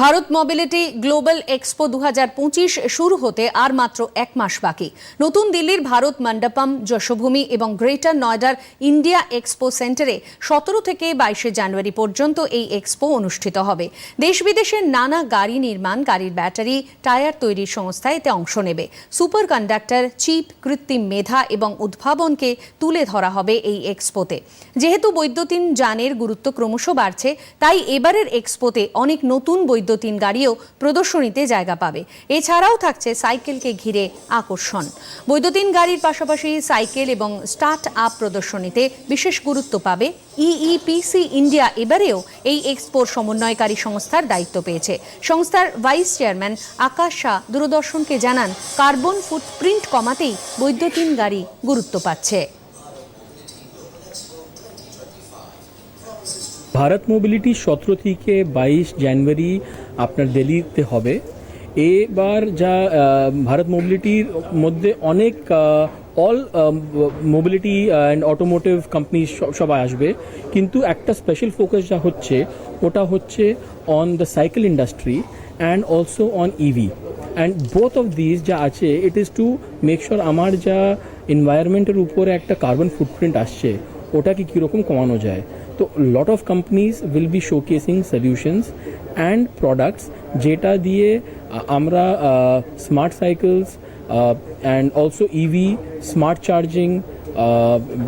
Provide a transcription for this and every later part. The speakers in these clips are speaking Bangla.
ভারত মোবিলিটি গ্লোবাল এক্সপো দু হাজার পঁচিশ শুরু হতে আর মাত্র এক মাস বাকি। নতুন দিল্লির ভারত মণ্ডপম, যশোভূমি এবং গ্রেটার নয়ডার ইন্ডিয়া এক্সপো সেন্টারে সতেরো থেকে বাইশে জানুয়ারি পর্যন্ত এই এক্সপো অনুষ্ঠিত হবে। দেশ বিদেশের নানা গাড়ি নির্মাণ, গাড়ির ব্যাটারি, টায়ার তৈরির সংস্থা এতে অংশ নেবে। সুপার কন্ডাক্টর চিপ, কৃত্রিম মেধা এবং উদ্ভাবনকে তুলে ধরা হবে এই এক্সপোতে। যেহেতু বৈদ্যুতিন যানের গুরুত্ব ক্রমশ বাড়ছে, তাই এবারের এক্সপোতে অনেক নতুন বৈদ্যুতিন গাড়িও প্রদর্শনীতে জায়গা পাবে। এছাড়াও থাকছে সাইকেলকে ঘিরে আকর্ষণ। বৈদ্যুতিন গাড়ির পাশাপাশি সাইকেল এবং স্টার্ট আপ প্রদর্শনীতে বিশেষ গুরুত্ব পাবে ইইপিসি ইন্ডিয়া এবারেও এই এক্সপোর সমন্বয়কারী সংস্থার দায়িত্ব পেয়েছে। সংস্থার ভাইস চেয়ারম্যান আকাশ শাহ দূরদর্শনকে জানান, কার্বন ফুটপ্রিন্ট কমাতেই বৈদ্যুতিন গাড়ি গুরুত্ব পাচ্ছে। ভারত মোবিলিটি সতেরো থেকে বাইশ জানুয়ারি আপনার দিল্লিতে হবে। এবার যা ভারত মোবিলিটির মধ্যে অনেক all mobility and automotive company সবাই আসবে। কিন্তু একটা স্পেশাল ফোকাস যা হচ্ছে, ওটা হচ্ছে on the cycle industry and also on EV and both of this যা আছে it is to make sure আমার যা এনভায়রনমেন্টের উপরে একটা কার্বন ফুটপ্রিন্ট আসছে ওটাকে কীরকম কমানো যায় তো lot of companies will be showcasing solutions and products যেটা দিয়ে আ, আমরা smart cycles and also EV smart charging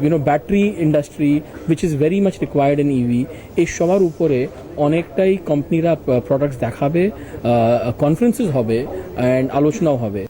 you know battery industry which is very much required in EV এই সবার উপরে অনেকটাই কোম্পানিরা প্রোডাক্টস দেখাবে কনফারেন্সেস হবে অ্যান্ড আলোচনাও হবে